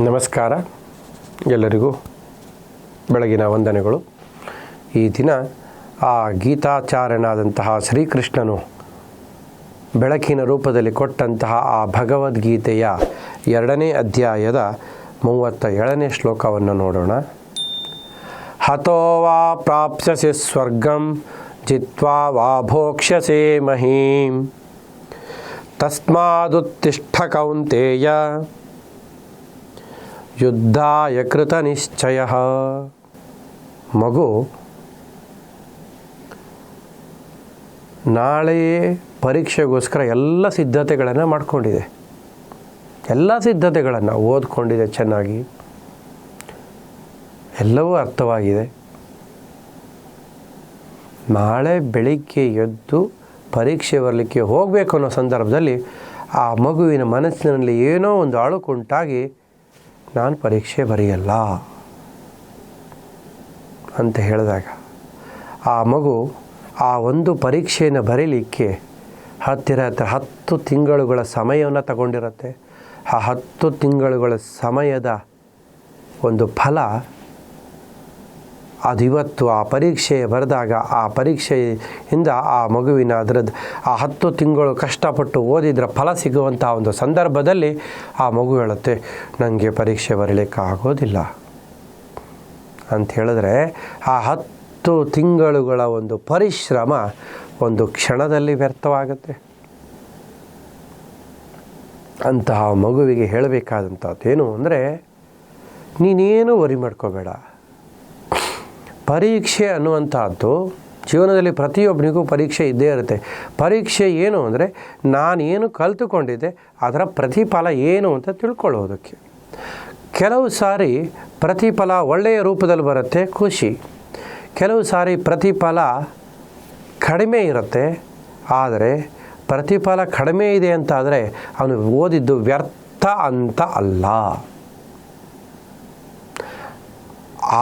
ನಮಸ್ಕಾರ. ಎಲ್ಲರಿಗೂ ಬೆಳಗಿನ ವಂದನೆಗಳು. ಈ ದಿನ ಆ ಗೀತಾಚಾರ್ಯನಾದಂತಹ ಶ್ರೀಕೃಷ್ಣನು ಬೆಳಕಿನ ರೂಪದಲ್ಲಿ ಕೊಟ್ಟಂತಹ ಆ ಭಗವದ್ಗೀತೆಯ ಎರಡನೇ ಅಧ್ಯಾಯದ ಮೂವತ್ತ ಏಳನೇ ಶ್ಲೋಕವನ್ನು ನೋಡೋಣ. ಹತೋವಾ ಪ್ರಾಪ್ಸಸೆ ಸ್ವರ್ಗಂ, ಜಿತ್ವಾ ವಾ ಭೋಕ್ಷ್ಯಸೇ ಮಹೀಂ. ತಸ್ಮಾದುತ್ತಿಷ್ಠ ಕೌಂತೇಯ ಯುದ್ಧಾಯ ಕೃತ ನಿಶ್ಚಯ ಮಗು ನಾಳೆಯೇ ಪರೀಕ್ಷೆಗೋಸ್ಕರ ಎಲ್ಲ ಸಿದ್ಧತೆಗಳನ್ನು ಮಾಡಿಕೊಂಡಿದೆ. ಎಲ್ಲ ಸಿದ್ಧತೆಗಳನ್ನು ಓದ್ಕೊಂಡಿದೆ ಚೆನ್ನಾಗಿ. ಎಲ್ಲವೂ ಅರ್ಥವಾಗಿದೆ. ನಾಳೆ ಬೆಳಿಗ್ಗೆ ಎದ್ದು ಪರೀಕ್ಷೆ ಬರಲಿಕ್ಕೆ ಹೋಗಬೇಕು ಅನ್ನೋ ಸಂದರ್ಭದಲ್ಲಿ ಆ ಮಗುವಿನ ಮನಸ್ಸಿನಲ್ಲಿ ಏನೋ ಒಂದು ಅಳುಕುಂಟಾಗಿ ನಾನು ಪರೀಕ್ಷೆ ಬರೆಯಲ್ಲ ಅಂತ ಹೇಳಿದಾಗ, ಆ ಮಗು ಆ ಒಂದು ಪರೀಕ್ಷೆಯನ್ನು ಬರೀಲಿಕ್ಕೆ ಹತ್ತಿರ ಹತ್ತಿರ ಹತ್ತು ತಿಂಗಳುಗಳ ಸಮಯವನ್ನು ತಗೊಂಡಿರುತ್ತೆ. ಆ ಹತ್ತು ತಿಂಗಳುಗಳ ಸಮಯದ ಒಂದು ಫಲ ಅದು ಇವತ್ತು ಆ ಪರೀಕ್ಷೆ ಬರೆದಾಗ ಆ ಪರೀಕ್ಷೆಯಿಂದ ಆ ಮಗುವಿನ ಅದರದ್ದು ಆ ಹತ್ತು ತಿಂಗಳು ಕಷ್ಟಪಟ್ಟು ಓದಿದ್ರ ಫಲ ಸಿಗುವಂಥ ಒಂದು ಸಂದರ್ಭದಲ್ಲಿ ಆ ಮಗು ಹೇಳುತ್ತೆ ನನಗೆ ಪರೀಕ್ಷೆ ಬರೀಲಿಕ್ಕೆ ಆಗೋದಿಲ್ಲ. ಅಂತ ಹೇಳಿದ್ರೆ ಆ ಹತ್ತು ತಿಂಗಳುಗಳ ಒಂದು ಪರಿಶ್ರಮ ಒಂದು ಕ್ಷಣದಲ್ಲಿ ವ್ಯರ್ಥವಾಗುತ್ತೆ. ಅಂತಹ ಮಗುವಿಗೆ ಹೇಳಬೇಕಾದಂಥದ್ದೇನು ಅಂದರೆ, ನೀನೇನು ವರಿ ಮಾಡ್ಕೋಬೇಡ. ಪರೀಕ್ಷೆ ಅನ್ನುವಂಥದ್ದು ಜೀವನದಲ್ಲಿ ಪ್ರತಿಯೊಬ್ಬನಿಗೂ ಪರೀಕ್ಷೆ ಇದ್ದೇ ಇರುತ್ತೆ. ಪರೀಕ್ಷೆ ಏನು ಅಂದರೆ ನಾನೇನು ಕಲಿತುಕೊಂಡಿದ್ದೆ, ಅದರ ಪ್ರತಿಫಲ ಏನು ಅಂತ ತಿಳ್ಕೊಳ್ಳೋದಕ್ಕೆ. ಕೆಲವು ಸಾರಿ ಪ್ರತಿಫಲ ಒಳ್ಳೆಯ ರೂಪದಲ್ಲಿ ಬರುತ್ತೆ, ಖುಷಿ. ಕೆಲವು ಸಾರಿ ಪ್ರತಿಫಲ ಕಡಿಮೆ ಇರುತ್ತೆ, ಆದರೆ ಪ್ರತಿಫಲ ಕಡಿಮೆ ಇದೆ ಅಂತಾದರೆ ಅವನು ಓದಿದ್ದು ವ್ಯರ್ಥ ಅಂತ ಅಲ್ಲ.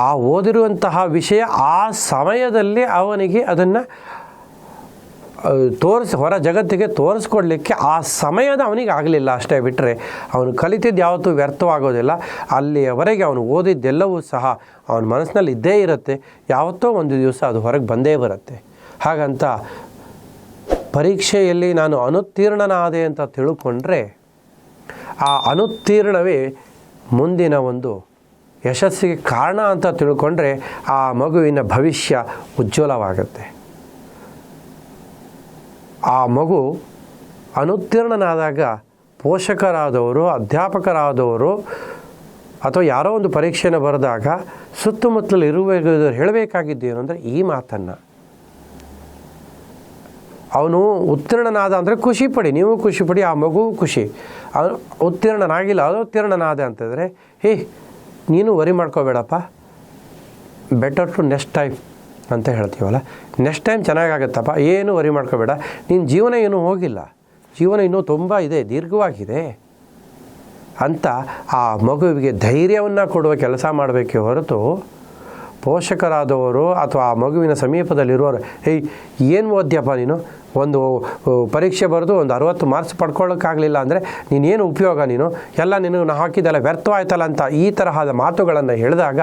ಆ ಓದಿರುವಂತಹ ವಿಷಯ ಆ ಸಮಯದಲ್ಲಿ ಅವನಿಗೆ ಅದನ್ನು ತೋರಿಸಿ, ಹೊರ ಜಗತ್ತಿಗೆ ತೋರಿಸ್ಕೊಡ್ಲಿಕ್ಕೆ ಆ ಸಮಯದ ಅವನಿಗೆ ಆಗಲಿಲ್ಲ. ಅಷ್ಟೇ ಬಿಟ್ಟರೆ ಅವನು ಕಲಿತಿದ್ದು ಯಾವತ್ತೂ ವ್ಯರ್ಥವಾಗೋದಿಲ್ಲ. ಅಲ್ಲಿಯವರೆಗೆ ಅವನು ಓದಿದ್ದೆಲ್ಲವೂ ಸಹ ಅವನ ಮನಸ್ಸಿನಲ್ಲಿ ಇದ್ದೇ ಇರುತ್ತೆ. ಯಾವತ್ತೋ ಒಂದು ದಿವಸ ಅದು ಹೊರಗೆ ಬಂದೇ ಬರುತ್ತೆ. ಹಾಗಂತ ಪರೀಕ್ಷೆಯಲ್ಲಿ ನಾನು ಅನುತ್ತೀರ್ಣನಾದೆ ಅಂತ ತಿಳ್ಕೊಂಡ್ರೆ ಆ ಅನುತ್ತೀರ್ಣವೇ ಮುಂದಿನ ಒಂದು ಯಶಸ್ಸಿಗೆ ಕಾರಣ ಅಂತ ತಿಳ್ಕೊಂಡ್ರೆ ಆ ಮಗುವಿನ ಭವಿಷ್ಯ ಉಜ್ವಲವಾಗುತ್ತೆ. ಆ ಮಗು ಅನುತ್ತೀರ್ಣನಾದಾಗ ಪೋಷಕರಾದವರು, ಅಧ್ಯಾಪಕರಾದವರು ಅಥವಾ ಯಾರೋ ಒಂದು ಪರೀಕ್ಷೆನ ಬರೆದಾಗ ಸುತ್ತಮುತ್ತಲು ಇರುವ ಹೇಳಬೇಕಾಗಿದ್ದೇನು ಅಂದರೆ ಈ ಮಾತನ್ನು. ಅವನು ಉತ್ತೀರ್ಣನಾದ ಅಂದರೆ ಖುಷಿ ಪಡಿ, ನೀವು ಖುಷಿ ಪಡಿ, ಆ ಮಗು ಖುಷಿ. ಉತ್ತೀರ್ಣನಾಗಿಲ್ಲ ಅದು ಉತ್ತೀರ್ಣನಾದ ಅಂತಂದರೆ ಹೇ ನೀನು ವರಿ ಮಾಡ್ಕೋಬೇಡಪ್ಪ. ಬೆಟರ್ ಟು ನೆಕ್ಸ್ಟ್ ಟೈಮ್ ಅಂತ ಹೇಳ್ತೀವಲ್ಲ. ನೆಕ್ಸ್ಟ್ ಟೈಮ್ ಚೆನ್ನಾಗಾಗತ್ತಪ್ಪ. ಏನು ವರಿ ಮಾಡ್ಕೋಬೇಡ. ನಿನ್ನ ಜೀವನ ಏನೂ ಹೋಗಿಲ್ಲ. ಜೀವನ ಇನ್ನೂ ತುಂಬ ಇದೆ, ದೀರ್ಘವಾಗಿದೆ ಅಂತ ಆ ಮಗುವಿಗೆ ಧೈರ್ಯವನ್ನು ಕೊಡುವ ಕೆಲಸ ಮಾಡಬೇಕೆ ಹೊರತು ಪೋಷಕರಾದವರು ಅಥವಾ ಆ ಮಗುವಿನ ಸಮೀಪದಲ್ಲಿರುವವರು, ಏಯ್, ಏನು ಓದ್ಯಪ್ಪ ನೀನು? ಒಂದು ಪರೀಕ್ಷೆ ಬರೆದು ಒಂದು ಅರವತ್ತು ಮಾರ್ಕ್ಸ್ ಪಡ್ಕೊಳ್ಳೋಕ್ಕಾಗಲಿಲ್ಲ ಅಂದರೆ ನೀನೇನು ಉಪಯೋಗ ನೀನು? ಎಲ್ಲ ನೀನು ನಾ ಹಾಕಿದ್ದೆಲ್ಲ ವ್ಯರ್ಥವಾಯ್ತಲ್ಲ ಅಂತ ಈ ತರಹದ ಮಾತುಗಳನ್ನು ಹೇಳಿದಾಗ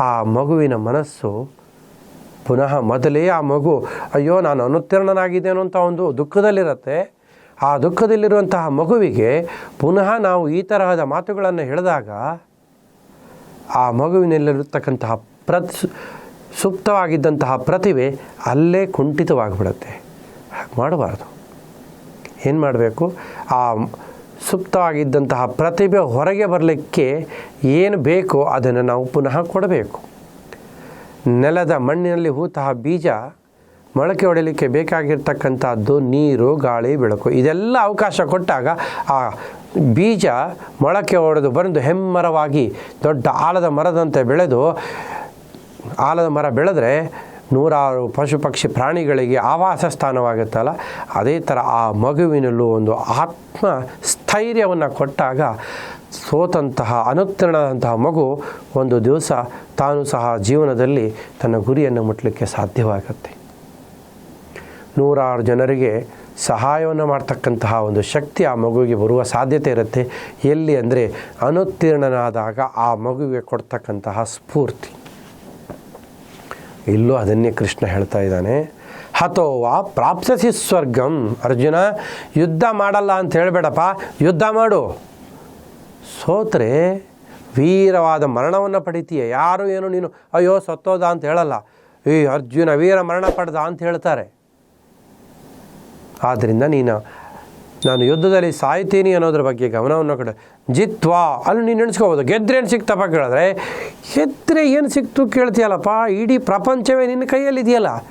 ಆ ಮಗುವಿನ ಮನಸ್ಸು ಪುನಃ ಮೊದಲೇ ಆ ಮಗು, ಅಯ್ಯೋ, ನಾನು ಅನುತ್ತೀರ್ಣನಾಗಿದ್ದೇನೋ? ಅಂತ ಒಂದು ದುಃಖದಲ್ಲಿರುತ್ತೆ. ಆ ದುಃಖದಲ್ಲಿರುವಂತಹ ಮಗುವಿಗೆ ಪುನಃ ನಾವು ಈ ತರಹದ ಮಾತುಗಳನ್ನು ಹೇಳಿದಾಗ ಆ ಮಗುವಿನಲ್ಲಿರತಕ್ಕಂತಹ ಪ್ರತ್ ಸುಪ್ತವಾಗಿದ್ದಂತಹ ಪ್ರತಿಭೆ ಅಲ್ಲೇ ಕುಂಠಿತವಾಗಿಬಿಡುತ್ತೆ. ಮಾಡಬಾರ್ದು. ಏನು ಮಾಡಬೇಕು? ಆ ಸುಪ್ತವಾಗಿದ್ದಂತಹ ಪ್ರತಿಭೆ ಹೊರಗೆ ಬರಲಿಕ್ಕೆ ಏನು ಬೇಕೋ ಅದನ್ನು ನಾವು ಪುನಃ ಕೊಡಬೇಕು. ನೆಲದ ಮಣ್ಣಿನಲ್ಲಿ ಹೂತಹ ಬೀಜ ಮೊಳಕೆ ಹೊಡೆಯಲಿಕ್ಕೆ ಬೇಕಾಗಿರ್ತಕ್ಕಂಥದ್ದು ನೀರು, ಗಾಳಿ, ಬೆಳಕು, ಇದೆಲ್ಲ ಅವಕಾಶ ಕೊಟ್ಟಾಗ ಆ ಬೀಜ ಮೊಳಕೆ ಹೊಡೆದು ಬಂದು ಹೆಮ್ಮರವಾಗಿ ದೊಡ್ಡ ಆಲದ ಮರದಂತೆ ಬೆಳೆದು, ಆಲದ ಮರ ಬೆಳೆದ್ರೆ ನೂರಾರು ಪಶು ಪಕ್ಷಿ ಪ್ರಾಣಿಗಳಿಗೆ ಆವಾಸ ಸ್ಥಾನವಾಗುತ್ತಲ್ಲ ಅದೇ ಥರ ಆ ಮಗುವಿನಲ್ಲೂ ಒಂದು ಆತ್ಮ ಸ್ಥೈರ್ಯವನ್ನು ಕೊಟ್ಟಾಗ ಸೋತಂತಹ ಅನುತ್ತೀರ್ಣದಂತಹ ಮಗು ಒಂದು ದಿವಸ ತಾನು ಸಹ ಜೀವನದಲ್ಲಿ ತನ್ನ ಗುರಿಯನ್ನು ಮುಟ್ಟಲಿಕ್ಕೆ ಸಾಧ್ಯವಾಗುತ್ತೆ. ನೂರಾರು ಜನರಿಗೆ ಸಹಾಯವನ್ನು ಮಾಡ್ತಕ್ಕಂತಹ ಒಂದು ಶಕ್ತಿ ಆ ಮಗುವಿಗೆ ಬರುವ ಸಾಧ್ಯತೆ ಇರುತ್ತೆ. ಎಲ್ಲಿ ಅಂದರೆ ಅನುತ್ತೀರ್ಣನಾದಾಗ ಆ ಮಗುವಿಗೆ ಕೊಡ್ತಕ್ಕಂತಹ ಸ್ಫೂರ್ತಿ. ಇಲ್ಲೂ ಅದನ್ನೇ ಕೃಷ್ಣ ಹೇಳ್ತಾ ಇದ್ದಾನೆ. ಹತೋವಾ ಪ್ರಾಪ್ಸಸಿ ಸ್ವರ್ಗಂ. ಅರ್ಜುನ, ಯುದ್ಧ ಮಾಡಲ್ಲ ಅಂತ ಹೇಳಬೇಡಪ್ಪ. ಯುದ್ಧ ಮಾಡು. ಸೋತ್ರೆ, ವೀರವಾದ ಮರಣವನ್ನು ಪಡಿತೀಯ. ಯಾರು ಏನು ನೀನು, ಅಯ್ಯೋ ಸತ್ತೋದ ಅಂತ ಹೇಳಲ್ಲ. ಈ ಅರ್ಜುನ, ವೀರ ಮರಣ ಪಡೆದ ಅಂತ ಹೇಳ್ತಾರೆ. ಆದ್ದರಿಂದ ನೀನು ನಾನು ಯುದ್ಧದಲ್ಲಿ ಸಾಯ್ತೀನಿ ಅನ್ನೋದ್ರ ಬಗ್ಗೆ ಗಮನವನ್ನು ಕಡೆ. ಜಿತ್ವಾ ಅಲ್ಲಿ ನೀನು ನೆನೆಸ್ಕೋಬೋದು. ಗೆದ್ರೆ ಏನು ಸಿಕ್ತಪ್ಪ ಕೇಳಿದ್ರೆ, ಗೆದ್ರೆ ಏನು ಸಿಕ್ತು ಕೇಳ್ತೀಯಲ್ಲಪ್ಪ? ಇಡೀ ಪ್ರಪಂಚವೇ ನಿನ್ನ ಕೈಯಲ್ಲಿದೆಯಲ್ಲ.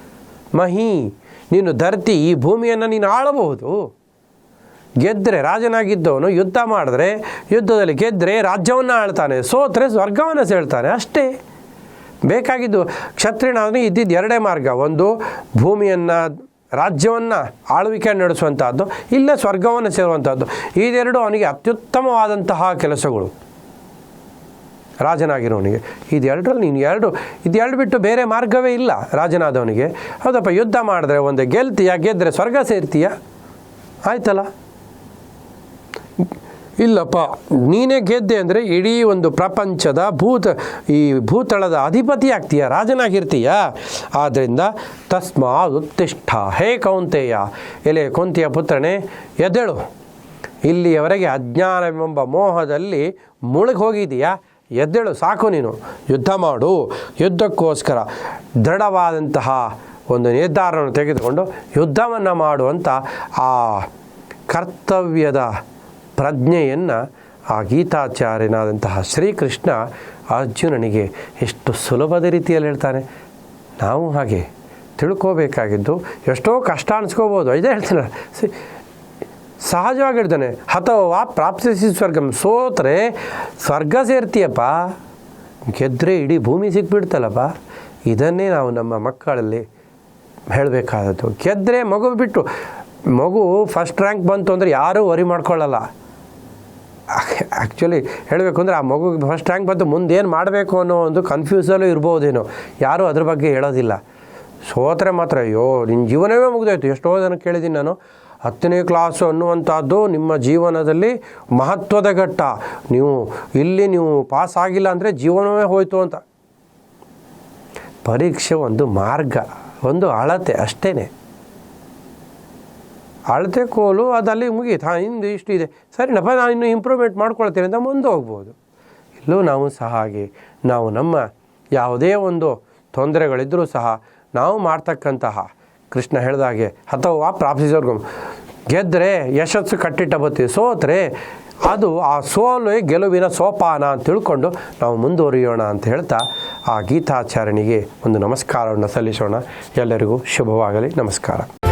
ಮಹಿ, ನೀನು ಧರ್ತಿ, ಈ ಭೂಮಿಯನ್ನು ನೀನು ಆಳಬಹುದು. ಗೆದ್ದರೆ ರಾಜನಾಗಿದ್ದವನು ಯುದ್ಧ ಮಾಡಿದ್ರೆ, ಯುದ್ಧದಲ್ಲಿ ಗೆದ್ದರೆ ರಾಜ್ಯವನ್ನು ಆಳ್ತಾನೆ, ಸೋತ್ರೆ ಸ್ವರ್ಗವನ್ನು ಸೇಳ್ತಾನೆ, ಅಷ್ಟೇ. ಬೇಕಾಗಿದ್ದು ಕ್ಷತ್ರಿಯನಾದ್ರೂ ಇದ್ದಿದ್ದು ಎರಡೇ ಮಾರ್ಗ. ಒಂದು, ಭೂಮಿಯನ್ನು ರಾಜ್ಯವನ್ನು ಆಳ್ವಿಕೆ ನಡೆಸುವಂಥದ್ದು ಇಲ್ಲೇ ಸ್ವರ್ಗವನ್ನು ಸೇರುವಂಥದ್ದು ಇದೆರಡು ಅವನಿಗೆ ಅತ್ಯುತ್ತಮವಾದಂತಹ ಕೆಲಸಗಳು. ರಾಜನಾಗಿರೋನಿಗೆ ಇದೆರಡರಲ್ಲಿ ನೀನು ಎರಡು, ಇದೆರಡು ಬಿಟ್ಟು ಬೇರೆ ಮಾರ್ಗವೇ ಇಲ್ಲ ರಾಜನಾದವನಿಗೆ. ಹೌದಪ್ಪ, ಯುದ್ಧ ಮಾಡಿದ್ರೆ ಒಂದು ಗೆಲ್ತೀಯ ಗೆದ್ದರೆ ಸ್ವರ್ಗ ಸೇರ್ತೀಯ? ಆಯ್ತಲ್ಲ? ಇಲ್ಲಪ್ಪ, ನೀನೇ ಗೆದ್ದೆ ಅಂದರೆ ಇಡೀ ಒಂದು ಪ್ರಪಂಚದ ಭೂತ, ಈ ಭೂತಳದ ಅಧಿಪತಿ ಆಗ್ತೀಯ ರಾಜನಾಗಿರ್ತೀಯ. ಆದ್ದರಿಂದ ತಸ್ಮಾ ಉತ್ತಿಷ್ಠ. ಹೇ ಕೌಂತೆಯ, ಎಲೆ ಕೌಂತೆಯ ಪುತ್ರನೇ, ಎದ್ದೇಳು. ಇಲ್ಲಿಯವರೆಗೆ ಅಜ್ಞಾನವೆಂಬ ಮೋಹದಲ್ಲಿ ಮುಳುಗಿ ಹೋಗಿದೀಯಾ ಎದ್ದೇಳು, ಸಾಕು ನೀನು. ಯುದ್ಧ ಮಾಡು. ಯುದ್ಧಕ್ಕೋಸ್ಕರ ದೃಢವಾದಂತಹ ಒಂದು ನಿರ್ಧಾರವನ್ನು ತೆಗೆದುಕೊಂಡು ಯುದ್ಧವನ್ನು ಮಾಡುವಂಥ ಆ ಕರ್ತವ್ಯದ ಪ್ರಜ್ಞೆಯನ್ನು ಆ ಗೀತಾಚಾರ್ಯನಾದಂತಹ ಶ್ರೀಕೃಷ್ಣ ಅರ್ಜುನನಿಗೆ ಎಷ್ಟು ಸುಲಭದ ರೀತಿಯಲ್ಲಿ ಹೇಳ್ತಾನೆ. ನಾವು ಹಾಗೆ ತಿಳ್ಕೋಬೇಕಾಗಿದ್ದು ಎಷ್ಟೋ ಕಷ್ಟ ಅನ್ಸ್ಕೋಬೋದು. ಇದೇ ಹೇಳ್ತಾನೆ. ಸಹಜವಾಗಿ ಹೇಳ್ತಾನೆ ಹತವಾ ಪ್ರಾಪ್ತಿಸಿ ಸ್ವರ್ಗಂ. ಸೋತ್ರೆ ಸ್ವರ್ಗ ಸೇರ್ತೀಯಪ್ಪ. ಗೆದ್ದರೆ ಇಡೀ ಭೂಮಿ ಸಿಕ್ಬಿಡ್ತಲ್ಲಪ್ಪ. ಇದನ್ನೇ ನಾವು ನಮ್ಮ ಮಕ್ಕಳಲ್ಲಿ ಹೇಳಬೇಕಾದದ್ದು. ಗೆದ್ದರೆ ಮಗು ಬಿಟ್ಟು, ಮಗು ಫಸ್ಟ್ ರ್ಯಾಂಕ್ ಬಂತು ಅಂದರೆ ಯಾರೂ ವರಿ ಮಾಡ್ಕೊಳ್ಳಲ್ಲ. ಆ್ಯಕ್ಚುಲಿ ಹೇಳಬೇಕು ಅಂದರೆ ಆ ಮಗುಗೆ ಫಸ್ಟ್ ರ್ಯಾಂಕ್ ಬಂತು ಮುಂದೇನು ಮಾಡಬೇಕು ಅನ್ನೋ ಒಂದು ಕನ್ಫ್ಯೂಸಲ್ಲೂ ಇರ್ಬೋದೇನೋ. ಯಾರೂ ಅದ್ರ ಬಗ್ಗೆ ಹೇಳೋದಿಲ್ಲ. ಸೋತ್ರೆ ಮಾತ್ರ, ಅಯ್ಯೋ ನಿನ್ನ ಜೀವನವೇ ಮುಗಿದೋಯ್ತು. ಎಷ್ಟೋ ಜನ ಕೇಳಿದ್ದೀನಿ ನಾನು. ಹತ್ತನೇ ಕ್ಲಾಸು ಅನ್ನುವಂಥದ್ದು ನಿಮ್ಮ ಜೀವನದಲ್ಲಿ ಮಹತ್ವದ ಘಟ್ಟ. ನೀವು ಇಲ್ಲಿ ನೀವು ಪಾಸ್ ಆಗಿಲ್ಲ ಅಂದರೆ ಜೀವನವೇ ಹೋಯಿತು ಅಂತ. ಪರೀಕ್ಷೆ ಒಂದು ಮಾರ್ಗ, ಒಂದು ಅಳತೆ ಅಷ್ಟೇ ಅಳತೆ ಕೋಲು ಅದಲ್ಲಿ ಮುಗೀತು. ಹಾಂ ಹಿಂದೆ ಇಷ್ಟು ಇದೆ. ಸರಿನಪ್ಪ ನಾನು ಇನ್ನೂ ಇಂಪ್ರೂವ್ಮೆಂಟ್ ಮಾಡ್ಕೊಳ್ತೇನೆ ಅಂತ ಮುಂದೆ ಹೋಗ್ಬೋದು ಇಲ್ಲೂ ನಾವು ಸಹ ಹಾಗೆ, ನಾವು ನಮ್ಮ ಯಾವುದೇ ಒಂದು ತೊಂದರೆಗಳಿದ್ದರೂ ಸಹ ನಾವು ಮಾಡ್ತಕ್ಕಂತಹ, ಕೃಷ್ಣ ಹೇಳಿದಾಗೆ ಅಥವಾ ಪ್ರಾಪ್ತಿಸೋರ್ಗು ಗೆದ್ದರೆ ಯಶಸ್ಸು ಕಟ್ಟಿಟ್ಟ ಬತ್ತಿ, ಸೋತ್ರೆ ಅದು ಆ ಸೋಲು ಗೆಲುವಿನ ಸೋಪಾನ ಅಂತ ತಿಳ್ಕೊಂಡು ನಾವು ಮುಂದುವರಿಯೋಣ ಅಂತ ಹೇಳ್ತಾ ಆ ಗೀತಾಚರಣೆಗೆ ಒಂದು ನಮಸ್ಕಾರವನ್ನು ಸಲ್ಲಿಸೋಣ. ಎಲ್ಲರಿಗೂ ಶುಭವಾಗಲಿ. ನಮಸ್ಕಾರ.